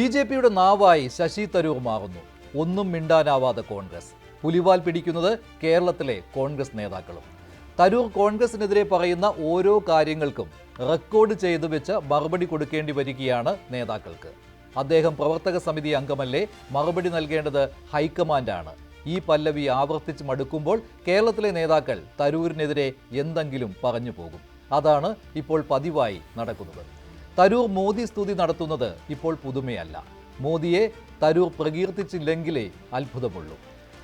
B J പിയുടെ നാവായി ശശി തരൂർ മാറുന്നു. ഒന്നും മിണ്ടാനാവാതെ കോൺഗ്രസ്. പുലിവാൽ പിടിക്കുന്നത് കേരളത്തിലെ കോൺഗ്രസ് നേതാക്കളും. തരൂർ കോൺഗ്രസിനെതിരെ പറയുന്ന ഓരോ കാര്യങ്ങൾക്കും റെക്കോർഡ് ചെയ്തു വെച്ച് മറുപടി കൊടുക്കേണ്ടി വരികയാണ് നേതാക്കൾക്ക്. അദ്ദേഹം പ്രവർത്തക സമിതി അംഗമല്ലേ? മറുപടി നൽകേണ്ടത് ഹൈക്കമാൻഡാണ്. ഈ പല്ലവി ആവർത്തിച്ച് മടുക്കുമ്പോൾ കേരളത്തിലെ നേതാക്കൾ തരൂരിനെതിരെ എന്തെങ്കിലും പറഞ്ഞു പോകും. അതാണ് ഇപ്പോൾ പതിവായി നടക്കുന്നത്. തരൂർ മോദി സ്തുതി നടത്തുന്നത് ഇപ്പോൾ പുതുമയല്ല. മോദിയെ തരൂർ പ്രകീർത്തിച്ചില്ലെങ്കിലേ അത്ഭുതമുള്ളൂ.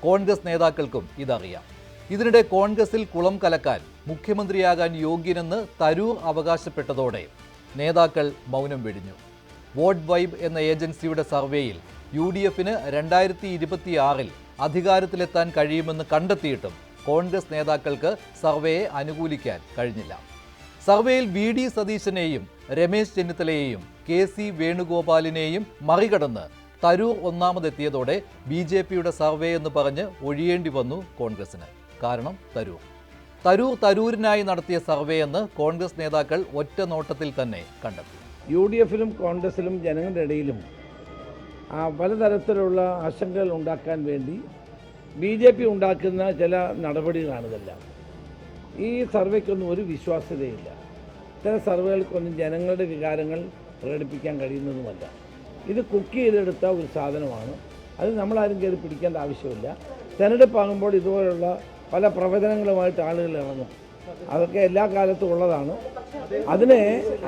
കോൺഗ്രസ് നേതാക്കൾക്കും ഇതറിയാം. ഇതിനിടെ കോൺഗ്രസിൽ കുളം കലക്കാൻ മുഖ്യമന്ത്രിയാകാൻ യോഗ്യനെന്ന് തരൂർ അവകാശപ്പെട്ടതോടെ നേതാക്കൾ മൗനം വെടിഞ്ഞു. വോട്ട് വൈബ് എന്ന ഏജൻസിയുടെ സർവേയിൽ യു ഡി എഫിന് രണ്ടായിരത്തി ഇരുപത്തിയാറിൽ അധികാരത്തിലെത്താൻ കഴിയുമെന്ന് കണ്ടെത്തിയിട്ടും കോൺഗ്രസ് നേതാക്കൾക്ക് സർവേയെ അനുകൂലിക്കാൻ കഴിഞ്ഞില്ല. സർവേയിൽ വി ഡി സതീശനെയും രമേശ് ചെന്നിത്തലയെയും കെ സി വേണുഗോപാലിനെയും മറികടന്ന് തരൂർ ഒന്നാമതെത്തിയതോടെ ബി ജെ പിയുടെ സർവേ എന്ന് പറഞ്ഞ് ഒഴിയേണ്ടി വന്നു കോൺഗ്രസിന് കാരണം തരൂർ. തരൂർ തരൂരിനായി നടത്തിയ സർവേ എന്ന് കോൺഗ്രസ് നേതാക്കൾ ഒറ്റ നോട്ടത്തിൽ തന്നെ കണ്ടെത്തി. യു ഡി എഫിലും കോൺഗ്രസിലും ജനങ്ങളുടെ ഇടയിലും പലതരത്തിലുള്ള ആശങ്കകൾ ഉണ്ടാക്കാൻ വേണ്ടി ബി ജെ പി ഉണ്ടാക്കുന്ന ചില നടപടികളാണിതെല്ലാം ഈ സർവേക്കൊന്നും ഒരു വിശ്വാസ്യതയില്ല. ഇത്തരം സർവേകൾക്കൊന്നും ജനങ്ങളുടെ വികാരങ്ങൾ പ്രകടിപ്പിക്കാൻ കഴിയുന്നതുമല്ല. ഇത് കുക്ക് ചെയ്തെടുത്ത ഒരു സാധനമാണ്. അത് നമ്മളാരും കയറി പിടിക്കേണ്ട ആവശ്യമില്ല. തിരഞ്ഞെടുപ്പാകുമ്പോൾ ഇതുപോലുള്ള പല പ്രവചനങ്ങളുമായിട്ട് ആളുകൾ ഇറങ്ങും. അതൊക്കെ എല്ലാ കാലത്തും ഉള്ളതാണ്. അതിനെ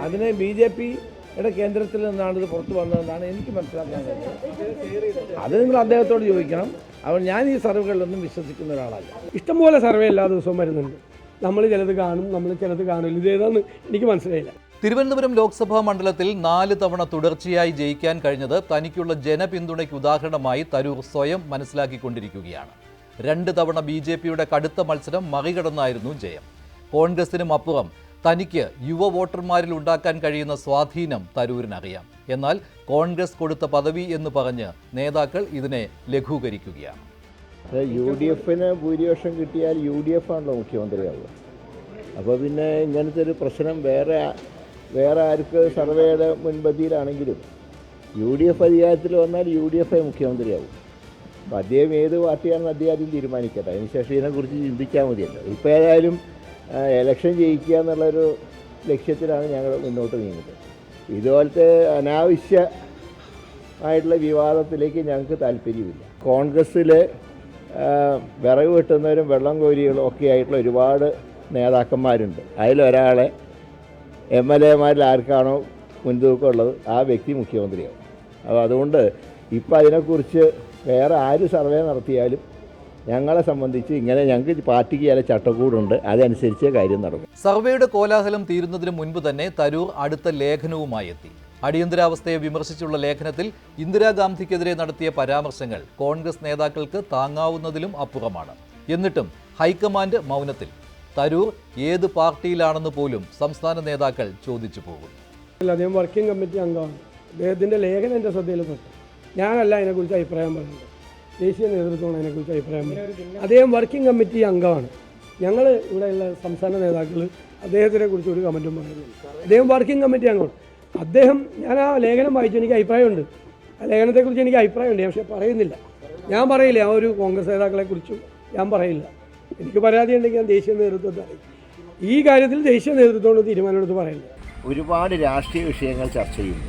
അതിനെ ബി ജെ പിയുടെ കേന്ദ്രത്തിൽ നിന്നാണ് ഇത് പുറത്തു വന്നതെന്നാണ് എനിക്ക് മനസ്സിലാക്കാൻ കഴിയുന്നത്. അത് നിങ്ങൾ അദ്ദേഹത്തോട് ചോദിക്കണം. അപ്പോൾ ഞാൻ ഈ സർവേകളിലൊന്നും വിശ്വസിക്കുന്ന ഒരാളല്ല. ഇഷ്ടംപോലെ സർവേ എല്ലാ ദിവസവും വരുന്നുണ്ട്. നമ്മൾ ചിലത് കാണും നമ്മൾ ചിലത് കാണില്ല. ഇതേതാന്ന് എനിക്ക് മനസ്സിലായില്ല. തിരുവനന്തപുരം ലോക്സഭാ മണ്ഡലത്തിൽ നാല് തവണ തുടർച്ചയായി ജയിക്കാൻ കഴിഞ്ഞത് തനിക്കുള്ള ജനപിന്തുണയ്ക്ക് ഉദാഹരണമായി തരൂർ സ്വയം മനസ്സിലാക്കിക്കൊണ്ടിരിക്കുകയാണ്. രണ്ട് തവണ ബി ജെ പിയുടെ കടുത്ത മത്സരം മറികടന്നായിരുന്നു ജയം. കോൺഗ്രസിനും അപ്പുറം തനിക്ക് യുവ വോട്ടർമാരിൽ ഉണ്ടാക്കാൻ കഴിയുന്ന സ്വാധീനം തരൂരിനറിയാം. എന്നാൽ കോൺഗ്രസ് കൊടുത്ത പദവി എന്ന് പറഞ്ഞ് നേതാക്കൾ ഇതിനെ ലഘൂകരിക്കുകയാണ്. യു ഡി എഫിന് ഭൂരിപക്ഷം കിട്ടിയാൽ യു ഡി എഫ് ആണല്ലോ മുഖ്യമന്ത്രിയാവുക. അപ്പോൾ പിന്നെ ഇങ്ങനത്തെ ഒരു പ്രശ്നം വേറെ വേറെ ആർക്ക് സർവേയുടെ മുൻപന്തിയിലാണെങ്കിലും യു ഡി എഫ് അധികാരത്തിൽ വന്നാൽ യു ഡി എഫ് മുഖ്യമന്ത്രിയാവും. അപ്പോൾ അദ്ദേഹം ഏത് പാർട്ടിയാണെന്ന് അദ്ദേഹം തീരുമാനിക്കട്ടെ. അതിനുശേഷം ഇതിനെക്കുറിച്ച് ചിന്തിച്ചാൽ മതിയല്ലോ. ഇപ്പോൾ ഏതായാലും എലക്ഷൻ ജയിക്കുക എന്നുള്ളൊരു ലക്ഷ്യത്തിലാണ് ഞങ്ങൾ മുന്നോട്ട് നീങ്ങുന്നത്. ഇതുപോലത്തെ അനാവശ്യ ആയിട്ടുള്ള വിവാദത്തിലേക്ക് ഞങ്ങൾക്ക് താല്പര്യമില്ല. കോൺഗ്രസ്സിൽ വിറക് വെട്ടുന്നവരും വെള്ളം കോരികളും ഒക്കെ ആയിട്ടുള്ള ഒരുപാട് നേതാക്കന്മാരുണ്ട്. അതിലൊരാളെ എം എൽ എമാരിൽ ആർക്കാണോ മുൻതൂക്കമുള്ളത് ആ വ്യക്തി മുഖ്യമന്ത്രിയാവും. അപ്പോൾ അതുകൊണ്ട് ഇപ്പം അതിനെക്കുറിച്ച് വേറെ ആര് സർവേ നടത്തിയാലും ഞങ്ങളെ സംബന്ധിച്ച് ഇങ്ങനെ ഞങ്ങൾക്ക് പാർട്ടിക്ക് ചില ചട്ടക്കൂടുണ്ട്. അതനുസരിച്ച് കാര്യം നടക്കും. സർവേയുടെ കോലാഹലം തീരുന്നതിന് മുൻപ് തന്നെ തരൂർ അടുത്ത ലേഖനവുമായി എത്തി. അടിയന്തരാവസ്ഥയെ വിമർശിച്ചുള്ള ലേഖനത്തിൽ ഇന്ദിരാഗാന്ധിക്കെതിരെ നടത്തിയ പരാമർശങ്ങൾ കോൺഗ്രസ് നേതാക്കൾക്ക് താങ്ങാവുന്നതിലും അപ്പുറമാണ്. എന്നിട്ടും ഹൈക്കമാൻഡ് മൗനത്തിൽ. തരൂർ ഏത് പാർട്ടിയിലാണെന്ന് പോലും സംസ്ഥാന നേതാക്കൾ ചോദിച്ചു പോകും അദ്ദേഹം വർക്കിംഗ് കമ്മിറ്റി അംഗമാണ്. അദ്ദേഹത്തിന്റെ ലേഖനം എന്റെ ശ്രദ്ധയിൽപ്പെട്ടു ഞാനല്ല അതിനെക്കുറിച്ച് അഭിപ്രായം പറയുന്നത്. ദേശീയ നേതൃത്വമാണ് അതിനെക്കുറിച്ച് അഭിപ്രായം പറയുന്നത്. അദ്ദേഹം വർക്കിംഗ് കമ്മിറ്റി അംഗമാണ്. ഞങ്ങൾ ഇവിടെയുള്ള സംസ്ഥാന നേതാക്കൾ അദ്ദേഹത്തിനെ കുറിച്ച് ഒരു കമന്റും പറയുന്നില്ല. അദ്ദേഹം വർക്കിംഗ് കമ്മിറ്റി അംഗമാണ്. അദ്ദേഹം ഞാൻ ആ ലേഖനം വായിച്ചു എനിക്ക് അഭിപ്രായമുണ്ട്. ആ ലേഖനത്തെക്കുറിച്ച് എനിക്ക് അഭിപ്രായമുണ്ട് പക്ഷേ പറയുന്നില്ല. ഞാൻ പറയില്ല ആ ഒരു കോൺഗ്രസ് നേതാക്കളെക്കുറിച്ചും ഞാൻ പറയില്ല. എനിക്ക് പരാതി ഉണ്ടെങ്കിൽ ഞാൻ ദേശീയ നേതൃത്വത്തെ ഈ കാര്യത്തിൽ ദേശീയ നേതൃത്വത്തോട് തീരുമാനമെടുത്ത് പറയില്ല ഒരുപാട് രാഷ്ട്രീയ വിഷയങ്ങൾ ചർച്ച ചെയ്യുന്നു.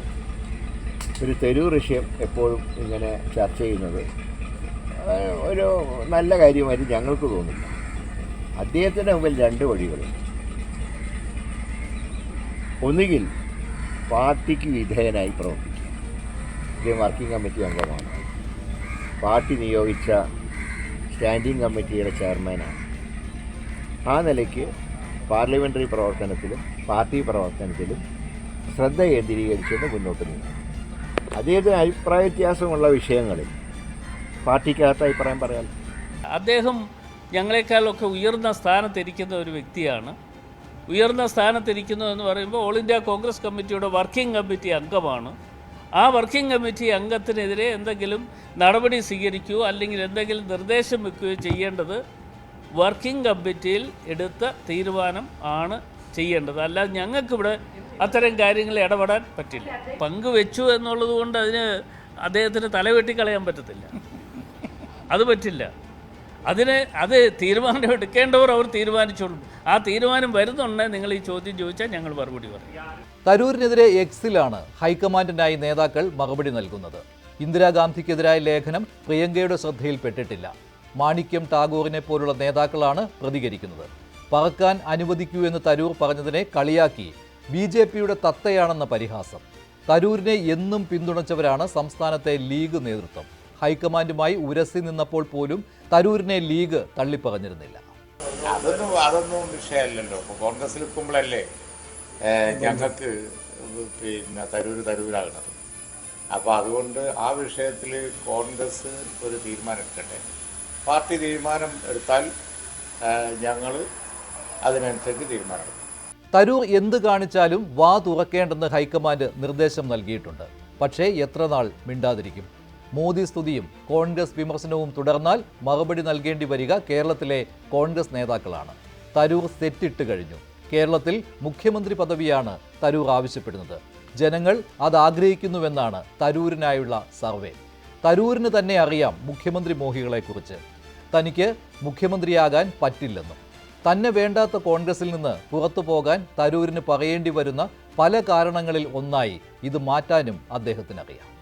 ഒരു തെരുവ് വിഷയം എപ്പോഴും ഇങ്ങനെ ചർച്ച ചെയ്യുന്നത് ഒരു നല്ല കാര്യമായിട്ട് ഞങ്ങൾക്ക് തോന്നുന്നു. അദ്ദേഹത്തിന്റെ മുമ്പിൽ രണ്ട് വഴികളുണ്ട്. ഒന്നുകിൽ പാർട്ടിക്ക് വിധേയനായി പ്രവർത്തിക്കും ഇത് വർക്കിംഗ് കമ്മിറ്റി അംഗമാണ്. പാർട്ടി നിയോഗിച്ച സ്റ്റാൻഡിംഗ് കമ്മിറ്റിയുടെ ചെയർമാനാണ്. ആ നിലയ്ക്ക് പാർലമെന്ററി പ്രവർത്തനത്തിലും പാർട്ടി പ്രവർത്തനത്തിലും ശ്രദ്ധ കേന്ദ്രീകരിച്ചുകൊണ്ട് മുന്നോട്ട് നീങ്ങും അദ്ദേഹത്തിന് അഭിപ്രായ വ്യത്യാസമുള്ള വിഷയങ്ങളിൽ പാർട്ടിക്കകത്ത് അഭിപ്രായം പറയാൻ അദ്ദേഹം ഞങ്ങളെക്കാളൊക്കെ ഉയർന്ന സ്ഥാനത്തിരിക്കുന്ന ഒരു വ്യക്തിയാണ്. ഉയർന്ന സ്ഥാനത്തിരിക്കുന്നു എന്ന് പറയുമ്പോൾ ഓൾ ഇന്ത്യ കോൺഗ്രസ് കമ്മിറ്റിയുടെ വർക്കിംഗ് കമ്മിറ്റി അംഗമാണ്. ആ വർക്കിംഗ് കമ്മിറ്റി അംഗത്തിനെതിരെ എന്തെങ്കിലും നടപടി സ്വീകരിക്കുകയോ അല്ലെങ്കിൽ എന്തെങ്കിലും നിർദ്ദേശം വെക്കുകയോ ചെയ്യേണ്ടത് വർക്കിംഗ് കമ്മിറ്റിയിൽ എടുത്ത തീരുമാനം ആണ് ചെയ്യേണ്ടത്. അല്ലാതെ ഞങ്ങൾക്കിവിടെ അത്തരം കാര്യങ്ങൾ ഇടപെടാൻ പറ്റില്ല. പങ്കുവെച്ചു എന്നുള്ളത് കൊണ്ട് അതിന് അദ്ദേഹത്തിന് തലവെട്ടിക്കളയാൻ പറ്റത്തില്ല. അത് പറ്റില്ല. അതിന് അത് തീരുമാനം എടുക്കേണ്ടവർ അവർ തീരുമാനിച്ചോളും. ആ തീരുമാനം വരുന്നുണ്ടെങ്കിൽ നിങ്ങൾ ഈ ചോദ്യം ചോദിച്ചാൽ ഞങ്ങൾ മറുപടി പറയും. തരൂരിനെതിരെ എക്സിലാണ് ഹൈക്കമാൻഡിനായി നേതാക്കൾ മറുപടി നൽകുന്നത്. ഇന്ദിരാഗാന്ധിക്കെതിരായ ലേഖനം പ്രിയങ്കയുടെ ശ്രദ്ധയിൽപ്പെട്ടിട്ടില്ല. മാണിക്യം ടാഗോറിനെ പോലുള്ള നേതാക്കളാണ് പ്രതികരിക്കുന്നത്. പറക്കാൻ അനുവദിക്കൂ എന്ന് തരൂർ പറഞ്ഞതിനെ കളിയാക്കി ബി ജെ പിയുടെ തത്തയാണെന്ന പരിഹാസം. തരൂരിനെ എന്നും പിന്തുണച്ചവരാണ് സംസ്ഥാനത്തെ ലീഗ് നേതൃത്വം. ഹൈക്കമാൻഡുമായി ഉരസി നിന്നപ്പോൾ പോലും തരൂരിനെ ലീഗ് തള്ളിപ്പറഞ്ഞിരുന്നില്ല. അതൊന്നും അതൊന്നും വിഷയമല്ലല്ലോ. ഇപ്പോൾ കോൺഗ്രസ്സിൽ നിൽക്കുമ്പോഴല്ലേ ഞങ്ങൾക്ക് പിന്നെ തരൂര് തരൂരാകണത് അപ്പോൾ അതുകൊണ്ട് ആ വിഷയത്തിൽ കോൺഗ്രസ് ഒരു തീരുമാനം എടുക്കട്ടെ. പാർട്ടി തീരുമാനം എടുത്താൽ ഞങ്ങൾ അതിനനുസരിച്ച് തീരുമാനമെടുക്കും തരൂർ എന്ത് കാണിച്ചാലും വാ തുറക്കേണ്ടെന്ന് ഹൈക്കമാൻഡ് നിർദ്ദേശം നൽകിയിട്ടുണ്ട്. പക്ഷേ എത്ര നാൾ മിണ്ടാതിരിക്കും? മോദി സ്തുതിയും കോൺഗ്രസ് വിമർശനവും തുടർന്നാൽ മറുപടി നൽകേണ്ടി വരിക കേരളത്തിലെ കോൺഗ്രസ് നേതാക്കളാണ്. തരൂർ തെറ്റിട്ട് കഴിഞ്ഞു. കേരളത്തിൽ മുഖ്യമന്ത്രി പദവിയാണ് തരൂർ ആവശ്യപ്പെടുന്നത്. ജനങ്ങൾ അത് ആഗ്രഹിക്കുന്നുവെന്നാണ് തരൂരിനായുള്ള സർവേ. തരൂരിന് തന്നെ അറിയാം മുഖ്യമന്ത്രി മോഹികളെക്കുറിച്ച്. തനിക്ക് മുഖ്യമന്ത്രിയാകാൻ പറ്റില്ലെന്നും. തന്നെ വേണ്ടാത്ത കോൺഗ്രസിൽ നിന്ന് പുറത്തു പോകാൻ തരൂരിന് പറയേണ്ടി വരുന്ന പല കാരണങ്ങളിൽ ഒന്നായി ഇത് മാറ്റാനും അദ്ദേഹത്തിനറിയാം.